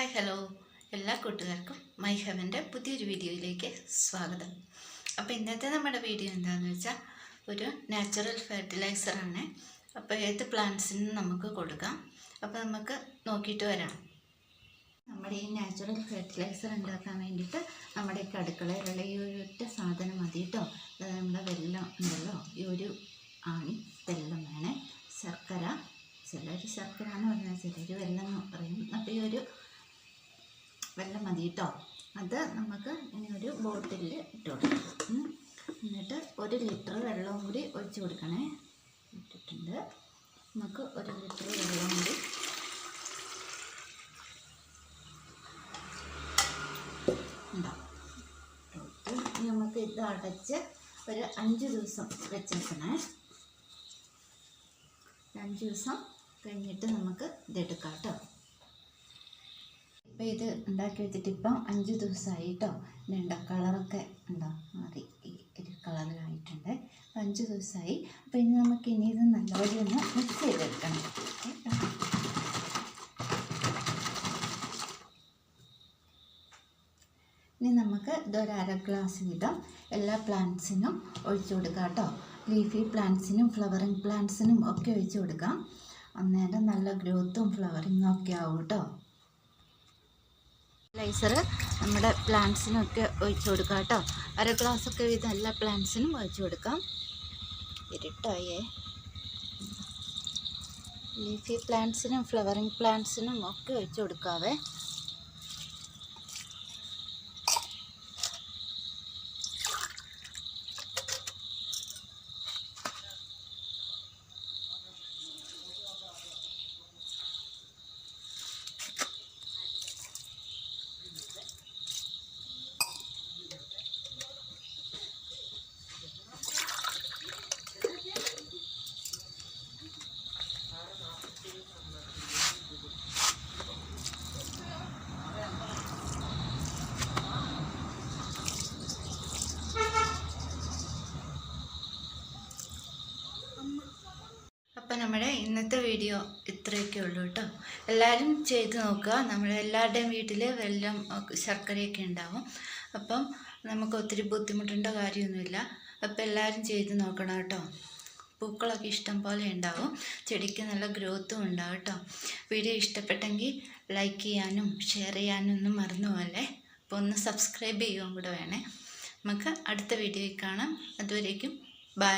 Hi hello. എല്ലാ കൂട്ടുകാർക്കും my ഹെവന്റെ പുതിയൊരു വീഡിയോയിലേക്ക് സ്വാഗതം. അപ്പോൾ ഇന്നത്തെ നമ്മുടെ വീഡിയോ എന്താണെന്ന് വെച്ചാൽ ഒരു നാച്ചുറൽ ഫെർട്ടിലൈസറാണ്. അപ്പോൾ ഏത് പ്ലാന്റ്സിനും നമുക്ക് കൊടുക്കാം. അപ്പോൾ നമുക്ക് നോക്കിയിട്ട് വരാം. നമ്മുടെ ഈ നാച്ചുറൽ ഫെർട്ടിലൈസർ ഉണ്ടാക്കാൻ വേണ്ടിയിട്ട് നമ്മുടെ ഈ അടുക്കളയിലുള്ള ഈ സാധനം മതി കേട്ടോ. നമ്മുടെ വെള്ളം ഉണ്ടല്ലോ. ഈ ഒരു ആണി വെള്ളം വേണേ. ശർക്കര. ചിലർ ശർക്കര എന്ന് പറഞ്ഞാൽ ചിലർ വെള്ളം എന്ന് പറയും. അപ്പോൾ ഈ ഒരു വെള്ളം മതി കേട്ടോ അത് നമുക്ക് ഇനി ഒരു ബോട്ടിലിൽ ഇട്ട് കൊടുക്കാം. എന്നിട്ട് ഒരു ലിറ്റർ വെള്ളവും കൂടി ഒഴിച്ച് കൊടുക്കണേ. ഇട്ടിട്ടുണ്ട്. നമുക്ക് ഒരു ലിറ്റർ വെള്ളവും കൂടി. ഉണ്ടാവും നമുക്ക് ഇത് അടച്ച് ഒരു അഞ്ച് ദിവസം വെച്ചേക്കണേ. അഞ്ച് ദിവസം കഴിഞ്ഞിട്ട് നമുക്ക് ഇതെടുക്കാം കേട്ടോ. ഇപ്പം ഇത് ഉണ്ടാക്കി വെച്ചിട്ട് ഇപ്പം അഞ്ച് ദിവസമായി കേട്ടോ ഇതുണ്ട കളറൊക്കെ ഉണ്ടോ? മാറി ഈ ഒരു കളറിലായിട്ടുണ്ട്. അപ്പം അഞ്ച് ദിവസമായി അപ്പം ഇനി നമുക്ക് ഇനി ഇത് നല്ലപോലെ ഒന്ന് മിക്സ് ചെയ്തെടുക്കണം. ഇനി നമുക്ക് ഇതൊരു അര ഗ്ലാസ് വീതം എല്ലാ പ്ലാന്റ്സിനും ഒഴിച്ചു കൊടുക്കാം കേട്ടോ. ലീഫി പ്ലാന്റ്സിനും ഫ്ലവറിങ് പ്ലാന്റ്സിനും ഒക്കെ ഒഴിച്ചു കൊടുക്കാം. അന്നേരം നല്ല ഗ്രോത്തും ഫ്ലവറിങ്ങും ഒക്കെ ആവും കേട്ടോ. ഫെർട്ടിലൈസർ നമ്മുടെ പ്ലാന്റ്സിനൊക്കെ ഒഴിച്ചു കൊടുക്കാം കേട്ടോ. അര ഗ്ലാസ്സൊക്കെ വീതം എല്ലാ പ്ലാന്റ്സിനും ഒഴിച്ചു കൊടുക്കാം. ഇരുട്ടായേ. ലീഫി പ്ലാന്റ്സിനും ഫ്ലവറിങ് പ്ലാന്റ്സിനും ഒക്കെ ഒഴിച്ചു കൊടുക്കാവേ. അപ്പം നമ്മുടെ ഇന്നത്തെ വീഡിയോ ഇത്രയൊക്കെ ഉള്ളൂ കേട്ടോ എല്ലാവരും ചെയ്ത് നോക്കുക. നമ്മുടെ എല്ലാവരുടെയും വീട്ടിൽ വെള്ളം ശർക്കരയൊക്കെ ഉണ്ടാവും. അപ്പം നമുക്ക് ഒത്തിരി ബുദ്ധിമുട്ടേണ്ട കാര്യമൊന്നുമില്ല. അപ്പം എല്ലാവരും ചെയ്ത് നോക്കണം കേട്ടോ പൂക്കളൊക്കെ ഇഷ്ടം പോലെ ഉണ്ടാവും. ചെടിക്ക് നല്ല ഗ്രോത്തും ഉണ്ടാവും കേട്ടോ വീഡിയോ ഇഷ്ടപ്പെട്ടെങ്കിൽ ലൈക്ക് ചെയ്യാനും ഷെയർ ചെയ്യാനും ഒന്നും മറന്നു പോലെ അപ്പോൾ ഒന്ന് സബ്സ്ക്രൈബ് ചെയ്യുകയും കൂടെ വേണേ. നമുക്ക് അടുത്ത വീഡിയോയിൽ കാണാം. അതുവരേക്കും ബൈ.